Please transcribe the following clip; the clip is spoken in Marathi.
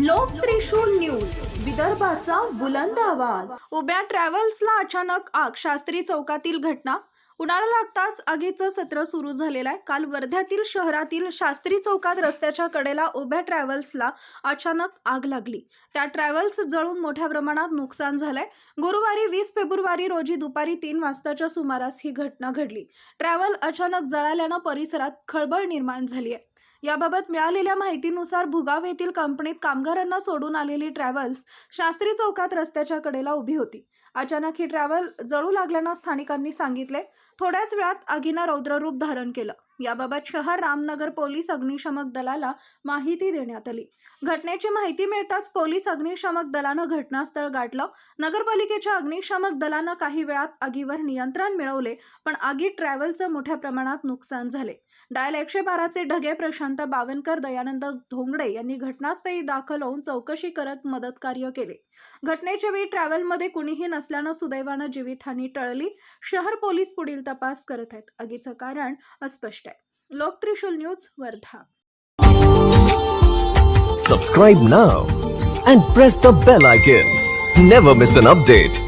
लोकत्रिशूळ न्यूज विदर्भाचा बुलंद आवाज. उभ्या ट्रॅव्हल्सला अचानक आग शास्त्री चौकातील घटना. उन्हाळा लागताच आगीचं सत्र सुरू झालेलं आहे. काल वर्ध्यातील शहरातील शास्त्री चौकात रस्त्याच्या कडेला उभ्या ट्रॅव्हल्सला अचानक आग लागली. त्या ट्रॅव्हल्स जळून मोठ्या प्रमाणात नुकसान झालंय. गुरुवारी वीस फेब्रुवारी रोजी दुपारी तीन वाजताच्या सुमारास ही घटना घडली. ट्रॅव्हल अचानक जळाल्यानं परिसरात खळबळ निर्माण झाली आहे. याबाबत मिळालेल्या माहितीनुसार भुगाव येथील कंपनीत कामगारांना सोडून आलेली ट्रॅव्हल्स शास्त्री चौकात रस्त्याच्या कडेला उभी होती. अचानक ही ट्रॅव्हल जळू लागल्यानं स्थानिकांनी सांगितले थोड्याच वेळात आगीनं रौद्ररूप धारण केलं. याबाबत शहर रामनगर पोलीस अग्निशमक दलाला माहिती देण्यात आली. घटनेची माहिती मिळताच पोलीस अग्निशमक दलानं घटनास्थळ गाठलं. नगरपालिकेच्या अग्निशमक दलानं काही वेळात आगीवर नियंत्रण मिळवले पण आगीत ट्रॅव्हलचं मोठ्या प्रमाणात नुकसान झाले. डायल एकशे बाराचे ढगे प्रशांत बावनकर दयानंद धोंगडे यांनी घटनास्थळी दाखल होऊन चौकशी करत मदत कार्य केले. घटनेच्या वेळी ट्रॅव्हलमध्ये कुणीही नसल्यानं सुदैवानं जीवितहानी टळली. शहर पोलीस पुढील तपास करत आहेत. आगीचं कारण अस्पष्ट आहे. लोक Trishul news Wardha. Subscribe now and press the bell icon never miss an update